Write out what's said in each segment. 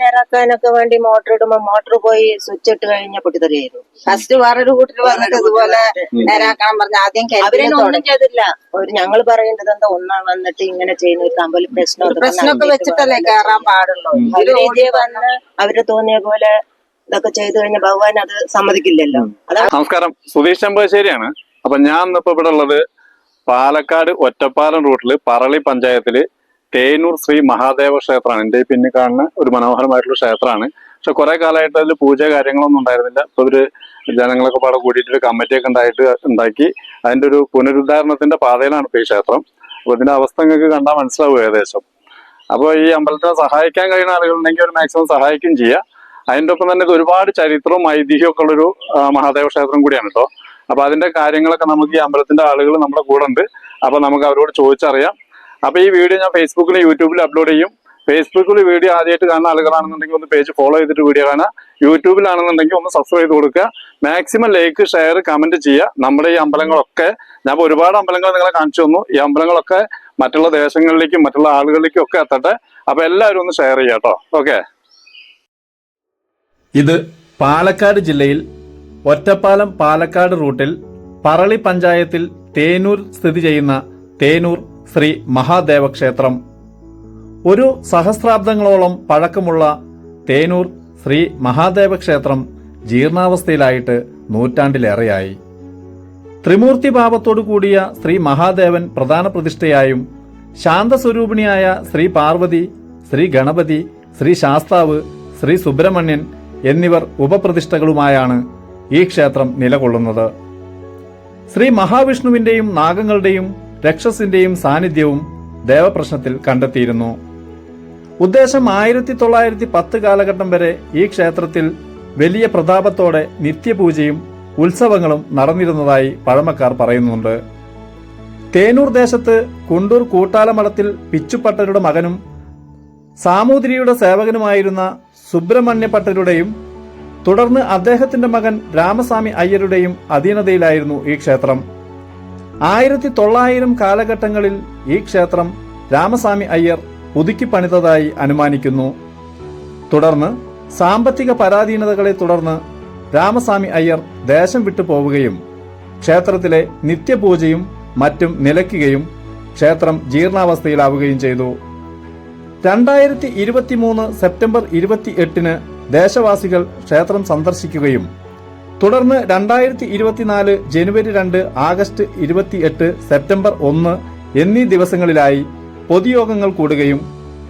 നേരാക്കാനൊക്കെ വേണ്ടി മോട്ടർ ഇടുമ്പോ മോട്ടർ പോയി സ്വിച്ച് ഇട്ട് കഴിഞ്ഞ പൊട്ടിത്തെറിയായിരുന്നു. ഫസ്റ്റ് വേറൊരു കൂട്ടർ വന്നിട്ട് ഇതുപോലെ നേരാക്കാൻ പറഞ്ഞ ആദ്യം ഒന്നും ചെയ്തില്ല. ഒരു ഞങ്ങൾ പറയേണ്ടത് എന്താ ഒന്നാ വന്നിട്ട് ഇങ്ങനെ ചെയ്യുന്ന ഒരു തമ്മിൽ പ്രശ്നം പ്രശ്നമൊക്കെ വെച്ചിട്ടല്ലേ കയറാൻ കേറാൻ പാടുള്ളൂ. അവർ വന്ന് അവർ തോന്നിയ പോലെ ഇതൊക്കെ ചെയ്തു കഴിഞ്ഞ ഭഗവാൻ അത് സമ്മതിക്കില്ലല്ലോ. അതാണ് നമസ്കാരം. സുധീഷ് ചെമ്പശ്ശേരിയാണ് അപ്പൊ ഞാൻ ഇന്നിപ്പോ ഇവിടെ ഉള്ളത് പാലക്കാട് ഒറ്റപ്പാലം റൂട്ടിൽ പറളി പഞ്ചായത്തിൽ തേനൂർ ശ്രീ മഹാദേവ ക്ഷേത്രമാണ്. എന്റെ പിന്നെ കാണുന്ന ഒരു മനോഹരമായിട്ടുള്ള ക്ഷേത്രമാണ്. പക്ഷെ കുറെ കാലമായിട്ട് അതിൽ പൂജ കാര്യങ്ങളൊന്നും ഉണ്ടായിരുന്നില്ല. അപ്പൊ ഇവർ ജനങ്ങളൊക്കെ പാടെ കൂടിയിട്ട് ഒരു കമ്മിറ്റിയൊക്കെ ഉണ്ടായിട്ട് ഉണ്ടാക്കി അതിന്റെ ഒരു പുനരുദ്ധാരണത്തിന്റെ പാതയിലാണ് ഇപ്പൊ ഈ ക്ഷേത്രം. അപ്പൊ ഇതിന്റെ അവസ്ഥ നിങ്ങൾക്ക് കണ്ടാൽ മനസ്സിലാവും ഏകദേശം. അപ്പോൾ ഈ അമ്പലത്തെ സഹായിക്കാൻ കഴിയുന്ന ആളുകളുണ്ടെങ്കിൽ ഒരു മാക്സിമം സഹായിക്കും ചെയ്യുക അതിന്റെ ഒപ്പം തന്നെ ഇത് ഒരുപാട് ചരിത്രവും ഐതിഹ്യവും ഒക്കെ ഉള്ളൊരു മഹാദേവ ക്ഷേത്രം കൂടിയാണ് കേട്ടോ. അപ്പൊ അതിന്റെ കാര്യങ്ങളൊക്കെ നമുക്ക് ഈ അമ്പലത്തിന്റെ ആളുകൾ നമ്മുടെ കൂടെ ഉണ്ട്. അപ്പൊ നമുക്ക് അവരോട് ചോദിച്ചറിയാം. അപ്പൊ ഈ വീഡിയോ ഞാൻ ഫേസ്ബുക്കിലും യൂട്യൂബിലും അപ്ലോഡ് ചെയ്യും. ഫേസ്ബുക്കിൽ വീഡിയോ ആദ്യമായിട്ട് കാണുന്ന ആളുകളാണെന്നുണ്ടെങ്കിൽ ഒന്ന് പേജ് ഫോളോ ചെയ്തിട്ട് വീഡിയോ കാണുക. യൂട്യൂബിലാണെന്നുണ്ടെങ്കിൽ ഒന്ന് സബ്സ്ക്രൈബ് ചെയ്ത് കൊടുക്കുക. മാക്സിമം ലൈക്ക് ഷെയർ കമന്റ് ചെയ്യുക. നമ്മുടെ ഈ അമ്പലങ്ങളൊക്കെ ഞാൻ ഒരുപാട് അമ്പലങ്ങൾ നിങ്ങളെ കാണിച്ചു തന്നു. ഈ അമ്പലങ്ങളൊക്കെ മറ്റുള്ള ദേശങ്ങളിലേക്കും മറ്റുള്ള ആളുകളിലേക്കും ഒക്കെ എത്തട്ടെ. അപ്പൊ എല്ലാവരും ഒന്ന് ഷെയർ ചെയ്യാം കേട്ടോ. ഓക്കെ ഇത് പാലക്കാട് ജില്ലയിൽ ഒറ്റപ്പാലം പാലക്കാട് റൂട്ടിൽ പറളി പഞ്ചായത്തിൽ തേനൂർ സ്ഥിതി ചെയ്യുന്ന തേനൂർ ശ്രീ മഹാദേവ ക്ഷേത്രം ഒരു സഹസ്രാബ്ദങ്ങളോളം പഴക്കമുള്ള തേനൂർ ശ്രീ മഹാദേവ ക്ഷേത്രം ജീർണാവസ്ഥയിലായിട്ട് നൂറ്റാണ്ടിലേറെയായി. ത്രിമൂർത്തി ഭാവത്തോടു കൂടിയ ശ്രീ മഹാദേവൻ പ്രധാന പ്രതിഷ്ഠയായും ശാന്തസ്വരൂപിണിയായ ശ്രീ പാർവതി ശ്രീ ഗണപതി ശ്രീ ശാസ്താവ് ശ്രീ സുബ്രഹ്മണ്യൻ എന്നിവർ ഉപപ്രതിഷ്ഠകളുമായാണ് ഈ ക്ഷേത്രം നിലകൊള്ളുന്നത്. ശ്രീ മഹാവിഷ്ണുവിന്റെയും നാഗങ്ങളുടെയും രക്ഷസിന്റെയും സാന്നിധ്യവും ദേവപ്രശ്നത്തിൽ കണ്ടെത്തിയിരുന്നു. ഉദ്ദേശം ആയിരത്തി തൊള്ളായിരത്തി പത്ത് കാലഘട്ടം വരെ ഈ ക്ഷേത്രത്തിൽ വലിയ പ്രതാപത്തോടെ നിത്യപൂജയും ഉത്സവങ്ങളും നടന്നിരുന്നതായി പഴമക്കാർ പറയുന്നുണ്ട്. തേനൂർ ദേശത്ത് കുണ്ടൂർ കൂട്ടാലമഠത്തിൽ പിച്ചുപ്പട്ടരുടെ മകനും സാമൂതിരിയുടെ സേവകനുമായിരുന്ന സുബ്രഹ്മണ്യ പട്ടരുടെയും തുടർന്ന് അദ്ദേഹത്തിന്റെ മകൻ രാമസ്വാമി അയ്യരുടെയും അധീനതയിലായിരുന്നു ഈ ക്ഷേത്രം. ആയിരത്തി തൊള്ളായിരം കാലഘട്ടങ്ങളിൽ ഈ ക്ഷേത്രം രാമസ്വാമി അയ്യർ പുതുക്കി പണിതതായി അനുമാനിക്കുന്നു. തുടർന്ന് സാമ്പത്തിക പരാധീനതകളെ തുടർന്ന് രാമസ്വാമി അയ്യർ ദേശം വിട്ടു പോവുകയും ക്ഷേത്രത്തിലെ നിത്യപൂജയും മറ്റും നിലയ്ക്കുകയും ക്ഷേത്രം ജീർണാവസ്ഥയിലാവുകയും ചെയ്തു. രണ്ടായിരത്തി ഇരുപത്തിമൂന്ന് സെപ്റ്റംബർ ഇരുപത്തി എട്ടിന് ദേശവാസികൾ ക്ഷേത്രം സന്ദർശിക്കുകയും തുടർന്ന് രണ്ടായിരത്തി ഇരുപത്തിനാല് ജനുവരി രണ്ട് ആഗസ്റ്റ് ഇരുപത്തിയെട്ട് സെപ്റ്റംബർ ഒന്ന് എന്നീ ദിവസങ്ങളിലായി പൊതുയോഗങ്ങൾ കൂടുകയും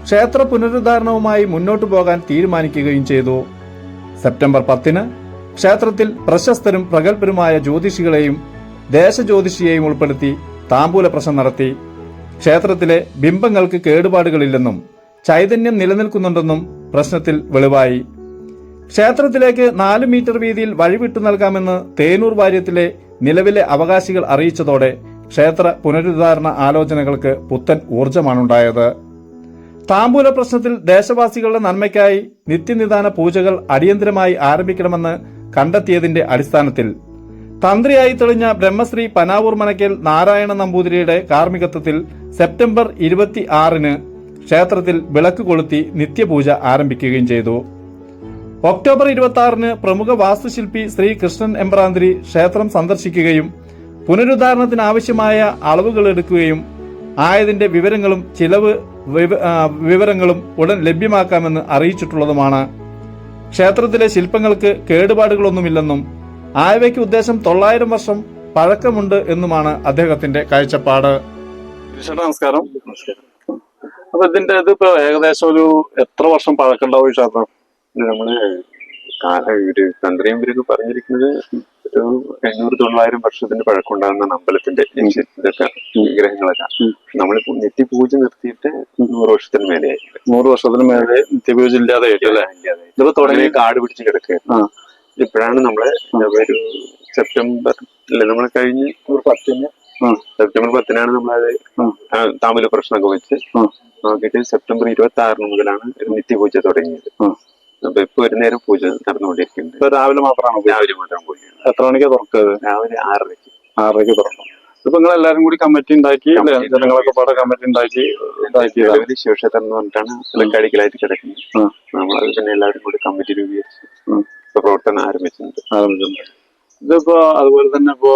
ക്ഷേത്ര പുനരുദ്ധാരണവുമായി മുന്നോട്ടു പോകാൻ തീരുമാനിക്കുകയും ചെയ്തു. സെപ്റ്റംബർ പത്തിന് ക്ഷേത്രത്തിൽ പ്രശസ്തരും പ്രഗത്ഭരുമായ ജ്യോതിഷികളെയും ദേശജ്യോതിഷിയെയും ഉൾപ്പെടുത്തി താമ്പൂല പ്രശ്നം നടത്തി. ക്ഷേത്രത്തിലെ ബിംബങ്ങൾക്ക് കേടുപാടുകളില്ലെന്നും ചൈതന്യം നിലനിൽക്കുന്നുണ്ടെന്നും പ്രശ്നത്തിൽ വെളിവായി. ക്ഷേത്രത്തിലേക്ക് നാല് മീറ്റർ വീതിയിൽ വഴിവിട്ടു നൽകാമെന്ന് തേനൂർ വാര്യത്തിലെ നിലവിലെ അവകാശികൾ അറിയിച്ചതോടെ ക്ഷേത്ര പുനരുദ്ധാരണ ആലോചനകൾക്ക് പുത്തൻ ഊർജമാണുണ്ടായത് താമ്പൂല പ്രശ്നത്തിൽ ദേശവാസികളുടെ നന്മയ്ക്കായി നിത്യനിദാന പൂജകൾ അടിയന്തരമായി ആരംഭിക്കണമെന്ന് കണ്ടെത്തിയതിന്റെ അടിസ്ഥാനത്തിൽ തന്ത്രിയായി തെളിഞ്ഞ ബ്രഹ്മശ്രീ പനാവൂർ മനക്കൽ നാരായണ നമ്പൂതിരിയുടെ കാർമ്മികത്വത്തിൽ സെപ്റ്റംബർ ഇരുപത്തി ആറിന് ക്ഷേത്രത്തിൽ വിളക്ക് കൊളുത്തി നിത്യപൂജ ആരംഭിക്കുകയും ചെയ്തു. ഒക്ടോബർ ഇരുപത്തി ആറിന് പ്രമുഖ വാസ്തുശില്പി ശ്രീ കൃഷ്ണൻ എമ്പ്രാന്തിരി ക്ഷേത്രം സന്ദർശിക്കുകയും പുനരുദ്ധാരണത്തിന് ആവശ്യമായ അളവുകൾ എടുക്കുകയും ആയതിന്റെ വിവരങ്ങളും ചിലവ് വിവരങ്ങളും ഉടൻ ലഭ്യമാക്കാമെന്ന് അറിയിച്ചിട്ടുള്ളതുമാണ്. ക്ഷേത്രത്തിലെ ശില്പങ്ങൾക്ക് കേടുപാടുകളൊന്നുമില്ലെന്നും ആയവയ്ക്ക് ഉദ്ദേശം തൊള്ളായിരം വർഷം പഴക്കമുണ്ട് എന്നുമാണ് അദ്ദേഹത്തിന്റെ കാഴ്ചപ്പാട്. നമസ്കാരം. അപ്പൊ ഇതിന്റെ ഇതിപ്പോ ഏകദേശം ഒരു എത്ര വർഷം പഴക്കമുണ്ടാവും ഈ ക്ഷേത്രം? നമ്മൾ ഒരു തന്ത്രിയമ്പരൊക്കെ പറഞ്ഞിരിക്കുന്നത് ഒരു എണ്ണൂറ് തൊള്ളായിരം വർഷത്തിന്റെ പഴക്കമുണ്ടാകുന്ന അമ്പലത്തിന്റെ ഇതൊക്കെ വിഗ്രഹങ്ങളൊക്കെ നമ്മളിപ്പോ നിത്യപൂജ നിർത്തിയിട്ട് നൂറ് വർഷത്തിന് മേലെ നൂറ് വർഷത്തിന് മേലെ നിത്യപൂജ ഇല്ലാതെ ഇതൊക്കെ ഇതിപ്പോ തുടങ്ങി കാട് പിടിച്ച് കിടക്കുക ഇപ്പോഴാണ് നമ്മൾ ഒരു സെപ്റ്റംബർ അല്ലെ നമ്മൾ കഴിഞ്ഞ് ഒരു പത്തിന് സെപ്റ്റംബർ പത്തിനാണ് നമ്മളത്. താമര പ്രശ്നമൊക്കെ വെച്ച്. നോക്കിയിട്ട് സെപ്റ്റംബർ ഇരുപത്തി ആറിന് മുതലാണ് നിത്യപൂജ തുടങ്ങിയത്. അപ്പൊ ഇപ്പൊ ഒരു നേരം പൂജ നടന്നുകൊണ്ടിരിക്കുന്നുണ്ട്. ഇപ്പൊ രാവിലെ മാത്രമാണ്. രാവിലെ മാത്രം പൂജ. എത്ര മണിക്കാ തുറക്കുന്നത് രാവിലെ ആറരയ്ക്ക്. ആറരയ്ക്ക് തുറക്കും. ഇപ്പൊ നിങ്ങൾ എല്ലാരും കൂടി കമ്മിറ്റി ഉണ്ടാക്കി? ജനങ്ങളൊക്കെ പാടെ കമ്മിറ്റി ഉണ്ടാക്കി ഇതാക്കി ശിവക്ഷേത്രം എന്ന് പറഞ്ഞിട്ടാണ് ഇലക്കാടിക്കലായിട്ട് കിടക്കുന്നത്. നമ്മളത് തന്നെ എല്ലാവരും കൂടി കമ്മിറ്റി രൂപീകരിച്ച് പ്രവർത്തനം ആരംഭിച്ചിട്ടുണ്ട്. ആരംഭിച്ചിട്ടുണ്ട്. ഇതിപ്പോ അതുപോലെ തന്നെ ഇപ്പോ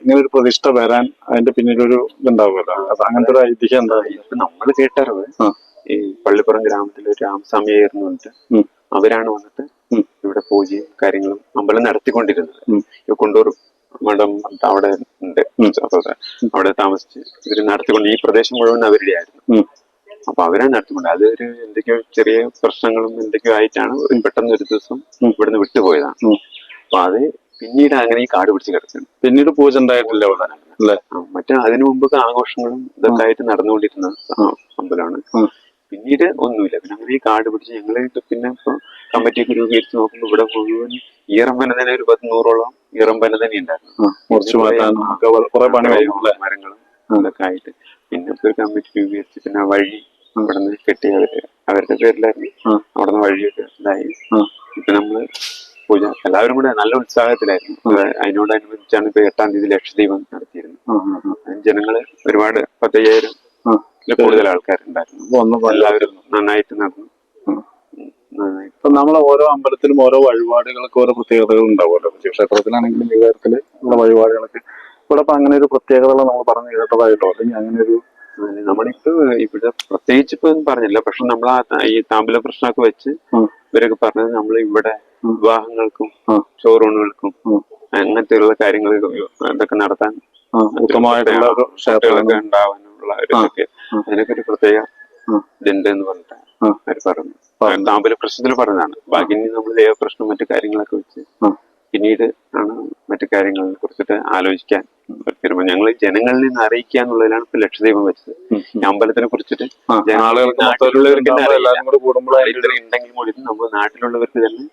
ഇങ്ങനെ ഒരു പ്രതിഷ്ഠ വരാൻ അതിന്റെ പിന്നിലൊരു ഇതുണ്ടാവുമല്ലോ. അപ്പൊ അങ്ങനത്തെ ഒരു ഐതിഹ്യം എന്താ? നമ്മൾ നമ്മൾ കേട്ടറിവ്. ഈ പള്ളിപ്പുറം ഗ്രാമത്തിലെ രാമസ്വാമി രാമസ്വാമിയായിരുന്നു വന്നിട്ട് ഉം. അവരാണ് വന്നിട്ട് ഇവിടെ പൂജയും കാര്യങ്ങളും അമ്പലം നടത്തിക്കൊണ്ടിരുന്നത്. ഈ കൊണ്ടൂർ മഠം അവിടെ ഉണ്ട്. അവിടെ താമസിച്ച് ഇവർ നടത്തിക്കൊണ്ട് ഈ പ്രദേശം മുഴുവൻ അവരുടെ ആയിരുന്നു. അപ്പൊ അവരാണ് നടത്തിക്കൊണ്ട് അത് ഒരു എന്തൊക്കെയോ ചെറിയ പ്രശ്നങ്ങളും എന്തൊക്കെയോ ആയിട്ടാണ് പെട്ടെന്ന് ഒരു ദിവസം. ഇവിടുന്ന് വിട്ടുപോയതാണ്. അപ്പൊ അത് പിന്നീട് അങ്ങനെ ഈ കാട് പിടിച്ച് കിടക്കുന്നു പിന്നീട് പൂജ ഉണ്ടായിട്ടില്ല മറ്റേ അതിനു മുമ്പ് ആഘോഷങ്ങളും ഇതൊക്കെ ആയിട്ട് നടന്നുകൊണ്ടിരുന്ന അമ്പലമാണ്. പിന്നീട് ഒന്നുമില്ല. പിന്നെ അങ്ങനെ ഈ കാർഡ് പിടിച്ച് ഞങ്ങൾ പിന്നെ ഇപ്പൊ കമ്മിറ്റിയൊക്കെ രൂപീകരിച്ച് നോക്കുമ്പോൾ ഇവിടെ മുഴുവൻ ഈറമ്പന തന്നെ ഒരു പത്ത് നൂറോളം ഈറമ്പന തന്നെ ഉണ്ടായിരുന്നു. മരങ്ങളും അതൊക്കെ ആയിട്ട്. പിന്നെ ഇപ്പൊ ഒരു കമ്മിറ്റി രൂപീകരിച്ച് പിന്നെ വഴി അവിടെ നിന്ന് കെട്ടി അവർ അവരുടെ പേരിലായിരുന്നു. അവിടെ നിന്ന് വഴിയൊക്കെ ഇതായി. ഇപ്പൊ നമ്മൾ പൂജ എല്ലാവരും കൂടെ നല്ല ഉത്സാഹത്തിലായിരുന്നു. അത് അതിനോടനുബന്ധിച്ചാണ് ഇപ്പൊ എട്ടാം തീയതി ലക്ഷദ്വീപം നടത്തിയിരുന്നത്. ജനങ്ങൾ ഒരുപാട് പത്തയ്യായിരം കൂടുതൽ ആൾക്കാരുണ്ടായിരുന്നു. എല്ലാവരും നന്നായിട്ട് നടന്നു. ഇപ്പൊ നമ്മളെ ഓരോ അമ്പലത്തിലും ഓരോ വഴിപാടുകൾക്ക് ഓരോ പ്രത്യേകതകൾ ഉണ്ടാവുമല്ലോ. ക്ഷേത്രത്തിലാണെങ്കിലും നമ്മുടെ ഉള്ള വഴിപാടുകളൊക്കെ ഇവിടെ ഇപ്പൊ അങ്ങനെ ഒരു പ്രത്യേകതകൾ നമ്മൾ പറഞ്ഞു കേട്ടതായിട്ടോ? അല്ലെങ്കിൽ അങ്ങനെ ഒരു നമ്മളിപ്പോ ഇവിടെ പ്രത്യേകിച്ച് ഇപ്പൊ പറഞ്ഞില്ല. പക്ഷെ നമ്മൾ ആ ഈ താമ്പല പ്രശ്നമൊക്കെ വെച്ച് ഇവരൊക്കെ പറഞ്ഞത് നമ്മൾ ഇവിടെ വിവാഹങ്ങൾക്കും ഷോറൂണുകൾക്കും. അങ്ങനത്തെയുള്ള കാര്യങ്ങൾ അതൊക്കെ നടത്താൻ ഉത്തമമായിട്ടുള്ള ഒരു കുട്ടികളൊക്കെ ഒരു ഇതൊക്കെ. അതിനൊക്കെ ഒരു പ്രത്യേക. ഇതുണ്ട് എന്ന് പറഞ്ഞിട്ട് അവർ അവർ പറഞ്ഞു. താമ്പല പ്രശ്നത്തിൽ പറഞ്ഞതാണ്. ബാക്കി ഇനി നമ്മൾ ദേവപ്രശ്നം മറ്റു കാര്യങ്ങളൊക്കെ വെച്ച് പിന്നീട് ആണ് മറ്റു കാര്യങ്ങളെ കുറിച്ചിട്ട് ആലോചിക്കാൻ തീരുമാനം. ഞങ്ങൾ ജനങ്ങളിൽ നിന്ന് അറിയിക്കുക എന്നുള്ളതിലാണ് ഇപ്പൊ ലക്ഷദീപം വെച്ചത്. അമ്പലത്തിനെ കുറിച്ചിട്ട് ഉണ്ടെങ്കിൽ കൂടി നമ്മുടെ നാട്ടിലുള്ളവർക്ക് തന്നെ.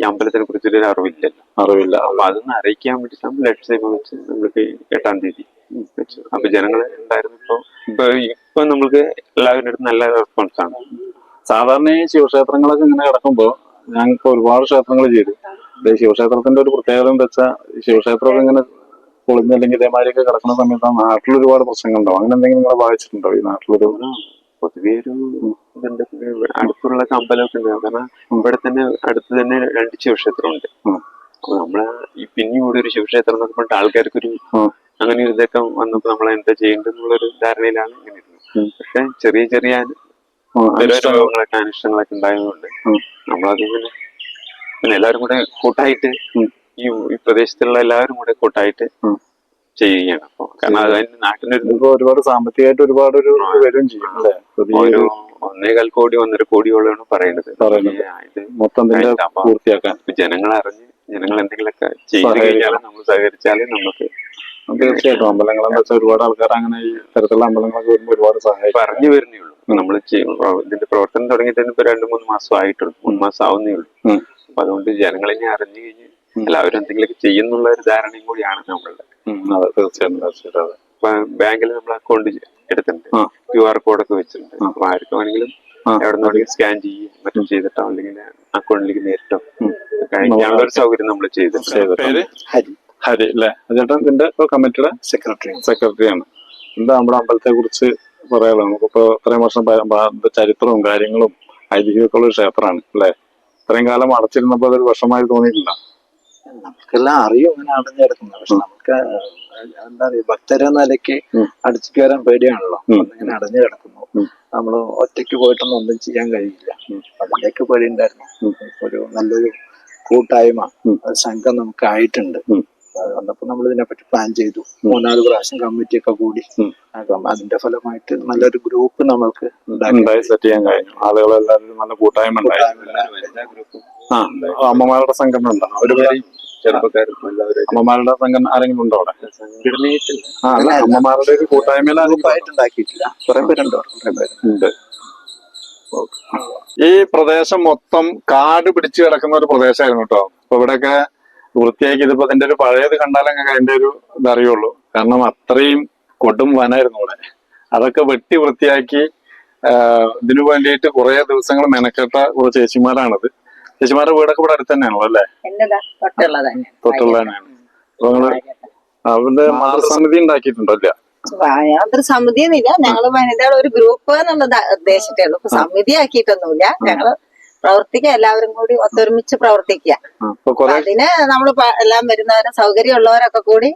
ഈ അമ്പലത്തിനെ കുറിച്ചിട്ട് ഒരു അറിവില്ലല്ലോ അറിവില്ല. അപ്പൊ അതൊന്ന് അറിയിക്കാൻ വേണ്ടി നമ്മൾ ലക്ഷദീപം വെച്ച് നമ്മൾക്ക് എട്ടാം തീയതി വെച്ചു അപ്പൊ ജനങ്ങൾ ഉണ്ടായിരുന്നു ഇപ്പൊ ഇപ്പൊ നമ്മൾക്ക് എല്ലാവരുടെ അടുത്ത് നല്ല റെസ്പോൺസ് ആണ്. സാധാരണ ഈ ശിവക്ഷേത്രങ്ങളൊക്കെ ഇങ്ങനെ കിടക്കുമ്പോ ഞങ്ങൾക്ക് ഒരുപാട് ക്ഷേത്രങ്ങൾ ചെയ്തു. ഈ ശിവക്ഷേത്രത്തിന്റെ ഒരു പ്രത്യേകത എന്താ വെച്ചാൽ ശിവക്ഷേത്രമൊക്കെ ഇങ്ങനെ പൊളിഞ്ഞ് അല്ലെങ്കിൽ ഇതേമാതിരിയൊക്കെ കിടക്കുന്ന സമയത്ത് ആ നാട്ടിൽ ഒരുപാട് പ്രശ്നങ്ങളുണ്ടാവും. അങ്ങനെ എന്തെങ്കിലും നിങ്ങളെ ബാധിച്ചിട്ടുണ്ടോ ഈ നാട്ടിലൊരു പൊതുവെ ഒരു ഇതുണ്ട് അടുത്തുള്ള അമ്പലമൊക്കെ ഉണ്ട്. കാരണം ഇവിടെ തന്നെ അടുത്ത് തന്നെ രണ്ട് ശിവക്ഷേത്രമുണ്ട്. നമ്മളെ ഈ പിന്നെ ഇവിടെ ഒരു ശിവക്ഷേത്രം എന്നൊക്കെ പറഞ്ഞിട്ട് ആൾക്കാർക്കൊരു ഉം. അങ്ങനെ ഒരു ഇതൊക്കെ വന്നപ്പോ നമ്മൾ എന്താ ചെയ്യേണ്ടതെന്നുള്ളൊരു ധാരണയിലാണ് ഇങ്ങനെ ഇരുന്നത്. പക്ഷെ ചെറിയ ചെറിയ രോഗങ്ങളൊക്കെ അനിഷ്ടങ്ങളൊക്കെ ഉണ്ടായതുകൊണ്ട്. നമ്മളത് പിന്നെ പിന്നെ എല്ലാവരും കൂടെ കൂട്ടായിട്ട് ഈ ഈ പ്രദേശത്തുള്ള എല്ലാവരും കൂടെ കൂട്ടായിട്ട്. ചെയ്യുകയാണ്. അപ്പൊ കാരണം അത് നാട്ടിനൊരു ഒരുപാട് സാമ്പത്തികമായിട്ട് ഒരുപാട് ഒരു വരും ചെയ്യും ഒരു ഒന്നേകാൽ കോടി ഒന്നര കോടിയോളാണ് പറയുന്നത്. ഇത് മൊത്തം പൂർത്തിയാക്കാൻ. ജനങ്ങൾ അറിഞ്ഞ് ജനങ്ങൾ എന്തെങ്കിലുമൊക്കെ ചെയ്ത്. കഴിഞ്ഞാൽ നമ്മൾ സഹകരിച്ചാലേ നമുക്ക് തീർച്ചയായിട്ടും അമ്പലങ്ങളെന്ന് വെച്ചാൽ ഒരുപാട് ആൾക്കാർ അങ്ങനെ ഈ തരത്തിലുള്ള അമ്പലങ്ങളൊക്കെ വരുമ്പോൾ ഒരുപാട് സഹായം പറഞ്ഞു വരുന്നേ ഉള്ളൂ. നമ്മൾ ഇതിന്റെ പ്രവർത്തനം തുടങ്ങിയിട്ട് ഇപ്പൊ രണ്ടു മൂന്ന് മാസം ആയിട്ടുള്ളൂ. മൂന്ന് മാസം ആവുന്നേ ഉള്ളൂ. അപ്പൊ അതുകൊണ്ട് ജനങ്ങളിനെ അറിഞ്ഞു കഴിഞ്ഞ് എല്ലാവരും എന്തെങ്കിലും ചെയ്യുന്നുള്ള ഒരു ധാരണയും കൂടിയാണ് നമ്മളുടെ. അതെ തീർച്ചയായിട്ടും തീർച്ചയായിട്ടും അതെ. ബാങ്കിൽ നമ്മൾ അക്കൗണ്ട് എടുത്തിട്ടുണ്ട്. ക്യു ആർ കോഡൊക്കെ വെച്ചിട്ടുണ്ട്. അപ്പൊ ആർക്കും വേണമെങ്കിലും. എവിടെ നിന്നെങ്കിലും സ്കാൻ ചെയ്യും. മറ്റും ചെയ്തിട്ടോ അല്ലെങ്കിൽ അക്കൗണ്ടിലേക്ക് നേരിട്ടോ. കഴിക്കാനുള്ള ഒരു സൗകര്യം നമ്മൾ ചെയ്തിട്ടുണ്ട്. ഹരി. ഹരി അല്ലേ? ചേട്ടൻ ഇതിന്റെ ഇപ്പൊ കമ്മിറ്റിയുടെ സെക്രട്ടറി സെക്രട്ടറിയാണ് എന്താ നമ്മുടെ അമ്പലത്തെ കുറിച്ച് പറയാലോ നമുക്കിപ്പോ ഇത്രയും വർഷം ചരിത്രവും കാര്യങ്ങളും ഐതിഹ്യമൊക്കെ ഉള്ള ക്ഷേത്രമാണ് അല്ലേ? ഇത്രയും കാലം അടച്ചിരുന്നപ്പോ അതൊരു വർഷമായി തോന്നിയിട്ടില്ല. നമുക്കെല്ലാം അറിയും അങ്ങനെ അടഞ്ഞു കിടക്കുന്നത് പക്ഷെ നമുക്ക് എന്താ പറയുക ഭക്തരെ നിലയ്ക്ക് അടിച്ചു കയറാൻ പേടിയാണല്ലോ. അങ്ങനെ ഇങ്ങനെ അടഞ്ഞു കിടക്കുന്നു. നമ്മൾ നമ്മൾ ഒറ്റയ്ക്ക് പോയിട്ടൊന്നും ഒന്നും ചെയ്യാൻ കഴിയില്ല. അതിലേക്ക് പേടിയുണ്ടായിരുന്നു ഉണ്ടായിരുന്നു. ഒരു നല്ലൊരു കൂട്ടായ്മ സംഘം നമുക്ക് ആയിട്ടുണ്ട്. നമ്മൾ ഇതിനെപ്പറ്റി പ്ലാൻ ചെയ്തു. മൂന്നാൽ പ്രാവശ്യം കമ്മിറ്റി ഒക്കെ കൂടി. അതിന്റെ ഫലമായിട്ട് നല്ലൊരു ഗ്രൂപ്പ് നമ്മൾക്ക് സെറ്റ് ചെയ്യാൻ കഴിഞ്ഞു. ആളുകളെല്ലാവരും നല്ല കൂട്ടായ്മ ആ അമ്മമാരുടെ സംഘടന ഉണ്ടോ? അവർ ചെറുപ്പക്കാരും എല്ലാവരും അമ്മമാരുടെ സംഘടന ആരെങ്കിലും ഉണ്ടോ അവിടെ? ആ അല്ല അമ്മമാരുടെ ഒരു കൂട്ടായ്മയിൽ ഉണ്ടാക്കിയിട്ടില്ല. കുറെ പേരുണ്ട് കുറെ ഈ പ്രദേശം മൊത്തം കാട് പിടിച്ചു കിടക്കുന്ന ഒരു പ്രദേശമായിരുന്നു കേട്ടോ. അപ്പൊ ഇവിടെയൊക്കെ വൃത്തിയാക്കി ഇതിപ്പോ അതിന്റെ ഒരു പഴയത് കണ്ടാലൊക്കെ അതിന്റെ ഒരു ഇതറിയുള്ളൂ. കാരണം അത്രയും കൊടും വനായിരുന്നു ഇവിടെ അതൊക്കെ വെട്ടി വൃത്തിയാക്കി ഇതിനു വേണ്ടിയിട്ട് കുറെ ദിവസങ്ങൾ മെനക്കെട്ട കുറെ ചേച്ചിമാരാണിത്. ചേച്ചിമാരുടെ വീടൊക്കെ ഇവിടെ അടുത്ത് തന്നെയാണല്ലോ അല്ലേ? തൊട്ടുള്ള തന്നെയാണ്. അപ്പൊ നിങ്ങൾ അവരുടെ മാതൃസമിതി ഉണ്ടാക്കിയിട്ടുണ്ടോ ഇല്ല? യാതൊരു സമിതി എന്നില്ല ഞങ്ങൾ വനിതകൾ ഒരു ഗ്രൂപ്പ് എന്നുള്ളത് ഉദ്ദേശിച്ചേ ഉള്ളൂ. സമിതി ആക്കിയിട്ടൊന്നുമില്ല. ഞങ്ങൾ പ്രവർത്തിക്കുക എല്ലാവരും കൂടി ഒത്തൊരുമിച്ച് പ്രവർത്തിക്കുക അതിന് നമ്മൾ എല്ലാം വരുന്നവരും സൗകര്യമുള്ളവരൊക്കെ കൂടി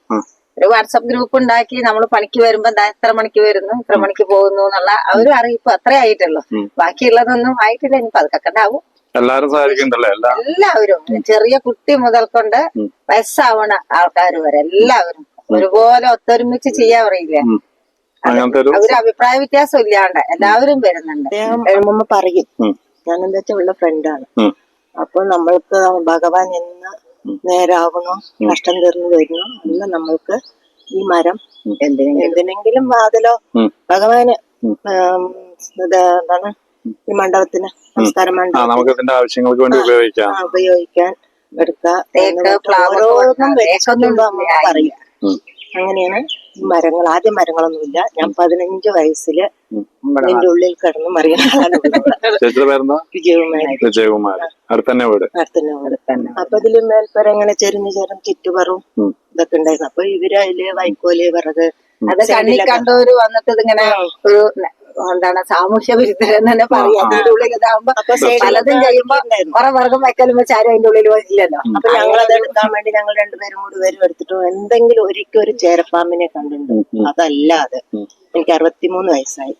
ഒരു വാട്സപ്പ് ഗ്രൂപ്പ് ഉണ്ടാക്കി നമ്മൾ പണിക്ക് വരുമ്പോ എത്ര മണിക്ക് വരുന്നു ഇത്ര മണിക്ക് പോകുന്നു എന്നുള്ള ആ ഒരു അറിയിപ്പ് അത്രേ ആയിട്ടുള്ളൂ. ബാക്കിയുള്ളതൊന്നും ആയിട്ടില്ല ഇനി പതുക്കെ ഉണ്ടാവും. എല്ലാരും സഹായിക്കണ്ടല്ലേ എല്ലാവരും. ചെറിയ കുട്ടി മുതൽ കൊണ്ട്. വയസ്സാവണ ആൾക്കാർ വരെ എല്ലാവരും. ഒരുപോലെ ഒത്തൊരുമിച്ച് ചെയ്യാൻ പറയില്ലേ ഒരു അഭിപ്രായ വ്യത്യാസം ഇല്ലാണ്ട് എല്ലാവരും വരുന്നുണ്ട്. പറയും. ഞാൻ എന്താ വെച്ചാൽ ഉള്ള ഫ്രണ്ടാണ്. അപ്പൊ നമ്മൾക്ക് ഭഗവാൻ എന്ന് നേരാവണോ നഷ്ടം തീർന്നു വരുന്നു അന്ന് നമ്മൾക്ക് ഈ മരം എന്തിനെങ്കിലും. എന്തിനെങ്കിലും വാതിലോ. ഭഗവാന് എന്താണ് ഈ മണ്ഡപത്തിന് സംസ്കാര മണ്ഡപം ആവശ്യങ്ങൾക്ക് വേണ്ടി ഉപയോഗിക്കാം. ഉപയോഗിക്കാൻ എടുക്കാം ഓരോന്നും വെച്ചൊന്നും പറയും. അങ്ങനെയാണ് മരങ്ങൾ ആദ്യം മരങ്ങളൊന്നുമില്ല. ഞാൻ പതിനഞ്ച് വയസ്സിൽ എന്റെ ഉള്ളിൽ കിടന്ന് മറിയണം അപ്പൊ ഇതിൽ മേൽപ്പര ഇങ്ങനെ ചെരിഞ്ഞ് ചെറും ചുറ്റുപറും. ഇതൊക്കെ ഉണ്ടായിരുന്നു. അപ്പൊ ഇവർ അതിൽ വൈക്കോൽ വിറക് അത് കണ്ണി കണ്ടവര് വന്നിട്ട് ഇതിങ്ങനെ ഒരു എന്താണ് സാമൂഹ്യ വിരുദ്ധരെന്ന് തന്നെ പറയാം. അതിന്റെ ഉള്ളിൽ ഇതാകുമ്പോ പലതും ചെയ്യുമ്പോ കുറെ വർഗം വയ്ക്കലും വെച്ച് ആരും അതിന്റെ ഉള്ളിൽ വരില്ലല്ലോ അപ്പൊ ഞങ്ങൾ അത് എടുക്കാൻ വേണ്ടി ഞങ്ങൾ രണ്ടുപേരും കൂടി പേരും എടുത്തിട്ട് എന്തെങ്കിലും ഒരിക്കലും ഒരു ചേരപ്പാമ്പിനെ കണ്ടിട്ടുണ്ട്. അതല്ലാതെ. എനിക്ക് അറുപത്തിമൂന്ന് വയസ്സായി.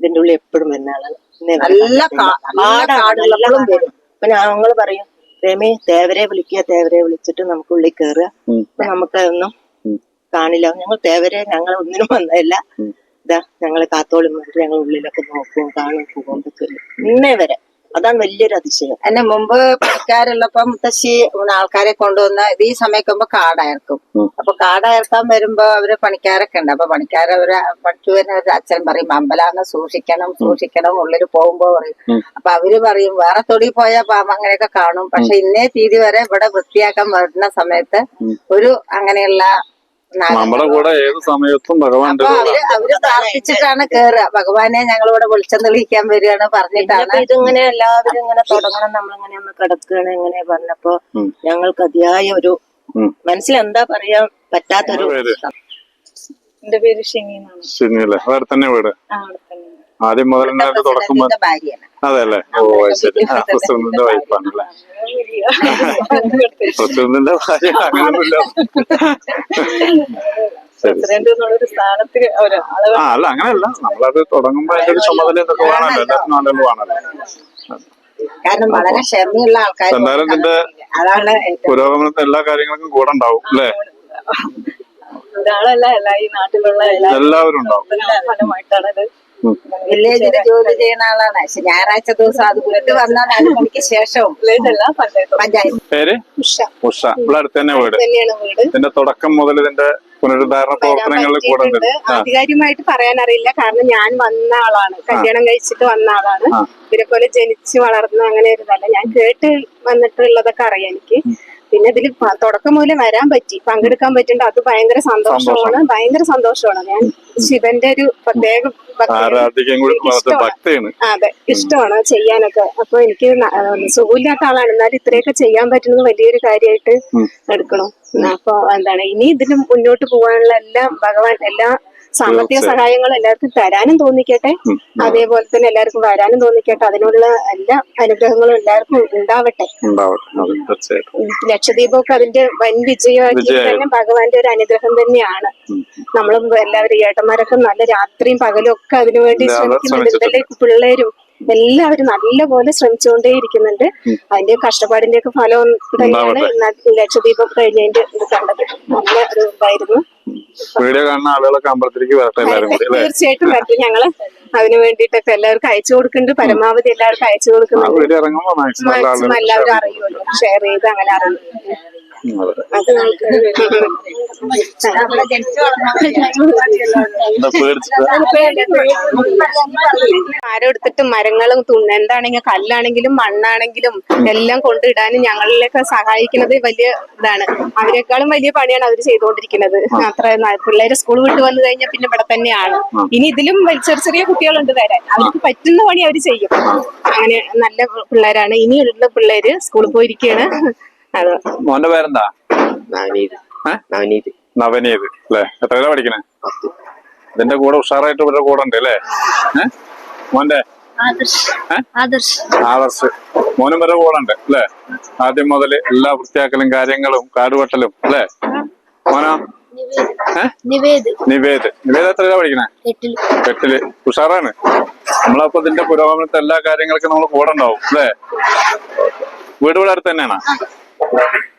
ഇതിന്റെ ഉള്ളിൽ എപ്പോഴും വരുന്ന ആളാണ് നല്ല കാടുകളും വരും. അപ്പൊ ഞങ്ങൾ പറയും രമേ തേവരെ വിളിക്കുക തേവരെ വിളിച്ചിട്ട് നമുക്ക് ഉള്ളിൽ കയറുക. അപ്പൊ നമുക്കതൊന്നും കാണില്ല. ഞങ്ങൾ തേവരെ ഞങ്ങൾ ഒന്നിനും വന്നതല്ല. ഇതാ ഞങ്ങൾ കാത്തോളം വന്നിട്ട് ഞങ്ങൾ ഉള്ളിലൊക്കെ നോക്കും കാണും പോകും ഇന്നേ വരെ. അതാണ് വലിയൊരു അതിശയം. എന്നെ മുമ്പ് പഠിക്കാറുള്ളപ്പോ മുത്തശ്ശി ആൾക്കാരെ കൊണ്ടുവന്ന ഇത് ഈ സമയക്കുമ്പോ കാടായിരിക്കും. അപ്പൊ കാടായിർക്കാൻ വരുമ്പോ അവർ പണിക്കാരൊക്കെ ഉണ്ട്. അപ്പൊ പണിക്കാരെ അവർ പഠിച്ചു വരുന്ന അച്ഛൻ പറയും അമ്പലാന്ന് സൂക്ഷിക്കണം സൂക്ഷിക്കണം ഉള്ളിൽ പോകുമ്പോ പറയും. അപ്പൊ അവർ പറയും വേറെ തൊടി പോയാൽ പാമ്പ് അങ്ങനെയൊക്കെ കാണും. പക്ഷെ ഇന്നേ തീയതി വരെ ഇവിടെ വൃത്തിയാക്കാൻ വരുന്ന സമയത്ത് ഒരു അങ്ങനെയുള്ള നമ്മുടെ കൂടെ ഏത് സമയത്തും ഭഗവാൻ അവർ അവർ പ്രാർത്ഥിച്ചിട്ടാണ് കേറുക. ഭഗവാനെ ഞങ്ങളിവിടെ വെളിച്ചം തെളിയിക്കാൻ വരികയാണ് പറഞ്ഞിട്ടാണ്. ഇതിങ്ങനെ എല്ലാവരും ഇങ്ങനെ തുടങ്ങണം നമ്മളിങ്ങനെ ഒന്ന് കിടക്കുകയാണ് ഇങ്ങനെ പറഞ്ഞപ്പോ ഞങ്ങൾക്ക് അതിയായ ഒരു എന്താ പറയാൻ പറ്റാത്തൊരു എന്റെ പേര്. ഷിനി ഷിനി അല്ലേ? അവിടെ തന്നെ വീട്. ആ, അവിടെ തന്നെ. ആദ്യം മുതൽ തുടക്കം അതെ അല്ലേ ഓ ശരി. ആ, പ്രസിഡന്റിന്റെ വൈഫാണല്ലേ? പ്രസിഡന്റിന്റെ ഭാര്യ അങ്ങനെയൊന്നുമില്ല സ്ഥാനത്ത് ആ അല്ല അങ്ങനെയല്ല. നമ്മളത് തുടങ്ങുമ്പോ അതിന്റെ ഒരു ചുമതല ഇതൊക്കെ വേണമല്ലോ എല്ലാത്തിനും ആളുകൾ വേണമല്ലോ. കാരണം വളരെ ക്ഷമയുള്ള ആൾക്കാർ എന്തായാലും ഏറ്റവും പുരോഗമനത്തിന് എല്ലാ കാര്യങ്ങൾക്കും കൂടെ ഉണ്ടാവും അല്ലേ? ഒരാളല്ല എല്ലാ ഈ നാട്ടിലുള്ള എല്ലാവരും ഉണ്ടാവും. ഫലമായിട്ടാണ് വില്ലേജിൽ ജോലി ചെയ്യുന്ന ആളാണ്. പക്ഷെ ഞായറാഴ്ച ദിവസം അത് വിട്ട് വന്നാൽ നാല് മണിക്ക് ശേഷവും പേര്? ഉഷ. ഇവിടെ അടുത്ത് തന്നെ വീട്. ഇതിന്റെ തുടക്കം മുതൽ ഇതിന്റെ പുനരുദ്ധാരണ പ്രവർത്തനങ്ങളിൽ കൂടെ ആധികാരികമായിട്ട് പറയാൻ അറിയില്ല കാരണം ഞാൻ വന്ന ആളാണ്. കല്യാണം കഴിച്ചിട്ട് വന്ന ആളാണ്. ഇവരെ പോലെ ജനിച്ച് വളർന്ന അങ്ങനെ ഒരു ഇതല്ല. ഞാൻ കേട്ട് വന്നിട്ടുള്ളതൊക്കെ അറിയാം എനിക്ക്. പിന്നെ ഇതിൽ തുടക്കം മുതൽ വരാൻ പറ്റി. പങ്കെടുക്കാൻ പറ്റുന്നുണ്ട് അത് ഭയങ്കര സന്തോഷമാണ്. ഭയങ്കര സന്തോഷമാണ്. ഞാൻ ശിവന്റെ ഒരു പ്രത്യേക ഭക്തിയാണ്. അതെ. ഇഷ്ടമാണ് ചെയ്യാനൊക്കെ. അപ്പൊ എനിക്ക് സുഖമില്ലാത്ത ആളാണ്. എന്നാലും ഇത്രയൊക്കെ ചെയ്യാൻ പറ്റുന്നത് വലിയൊരു കാര്യമായിട്ട്. എടുക്കണം. അപ്പൊ എന്താണ്? ഇനി ഇതിലും മുന്നോട്ട് പോകാനുള്ള എല്ലാം ഭഗവാൻ എല്ലാ സാമ്പത്തിക സഹായങ്ങൾ എല്ലാവർക്കും തരാനും തോന്നിക്കട്ടെ. അതേപോലെ തന്നെ എല്ലാവർക്കും വരാനും തോന്നിക്കട്ടെ. അതിനുള്ള എല്ലാ അനുഗ്രഹങ്ങളും എല്ലാവർക്കും ഉണ്ടാവട്ടെ. ലക്ഷദ്വീപൊക്കെ അതിന്റെ വൻ വിജയമാക്കി. തന്നെ ഭഗവാന്റെ ഒരു അനുഗ്രഹം തന്നെയാണ്. നമ്മളും എല്ലാവരും ഏട്ടന്മാരൊക്കെ നല്ല രാത്രിയും പകലും ഒക്കെ അതിനുവേണ്ടി ശ്രമിക്കുന്നുണ്ട്. പിള്ളേരും എല്ലാവരും നല്ലപോലെ ശ്രമിച്ചുകൊണ്ടേ ഇരിക്കുന്നുണ്ട്. അതിന്റെ കഷ്ടപ്പാടിന്റെ ഒക്കെ ഫലം തന്നെയാണ്. ലക്ഷദ്വീപം കഴിഞ്ഞതിന്റെ ഇത് കണ്ടത്. നല്ല ഒരു ഇതായിരുന്നു. വീഡിയോ കാണുന്ന ആളുകളൊക്കെ അമ്പലത്തിലേക്ക് വരട്ടെ എല്ലാവരും കൂടി തീർച്ചയായിട്ടും വരട്ടെ. ഞങ്ങൾ അതിന് വേണ്ടിട്ടൊക്കെ എല്ലാവർക്കും അയച്ചു കൊടുക്കുന്നുണ്ട്. പരമാവധി എല്ലാവർക്കും അയച്ചു കൊടുക്കുന്നുണ്ട്. എല്ലാവരും അറിയുമല്ലോ. ഷെയർ ചെയ്ത് അങ്ങനെ അറിയും ഉം, അതെ. അത് നമുക്ക് മരം എടുത്തിട്ട് മരങ്ങളും തുണ്ണ എന്താണെങ്കിലും കല്ലാണെങ്കിലും മണ്ണാണെങ്കിലും എല്ലാം കൊണ്ടിടാനും ഞങ്ങളിലൊക്കെ സഹായിക്കുന്നത് വലിയ ഇതാണ്. അവരെക്കാളും വലിയ പണിയാണ് അവർ ചെയ്തുകൊണ്ടിരിക്കുന്നത്. അത്ര പിള്ളേര് സ്കൂൾ വിട്ട് വന്നു കഴിഞ്ഞാൽ പിന്നെ ഇവിടെ തന്നെയാണ്. ഇനി ഇതിലും ചെറിയ ചെറിയ കുട്ടികളുണ്ട് വരാൻ. അവർക്ക് പറ്റുന്ന പണി അവർ ചെയ്യും. അങ്ങനെ നല്ല പിള്ളേരാണ്. ഇനിയുള്ള പിള്ളേര് സ്കൂളിൽ പോയിരിക്കുകയാണ്. മോന്റെ പേരെന്താ? നവനീത്? നവനീത്. അല്ലെ? എത്രയിലാ പഠിക്കണേ? ഇതിന്റെ കൂടെ ഉഷാറായിട്ട് ഇവരുടെ കൂടെ ഉണ്ട് അല്ലേ? മോന്റെ? ആദർശ്. ആദർശ്. ആദർശ്. മോനും വരെ കൂടെ ഉണ്ട് അല്ലേ? ആദ്യം മുതൽ എല്ലാ വൃത്തിയാക്കലും കാര്യങ്ങളും കാടുവെട്ടലും അല്ലേ? മോനോ? നിവേദ്. നിവേദ്. നിവേദ്. എത്രയിലാ പഠിക്കണേ? എട്ടിൽ. ഉഷാറാണ്. നമ്മളപ്പോ ഇതിന്റെ പുരോഗമനത്തെ എല്ലാ കാര്യങ്ങൾക്കും നമ്മൾ കൂടെ ഉണ്ടാവും അല്ലേ? വീട് ഇവിടെ അടുത്ത് തന്നെയാണോ? Thank you.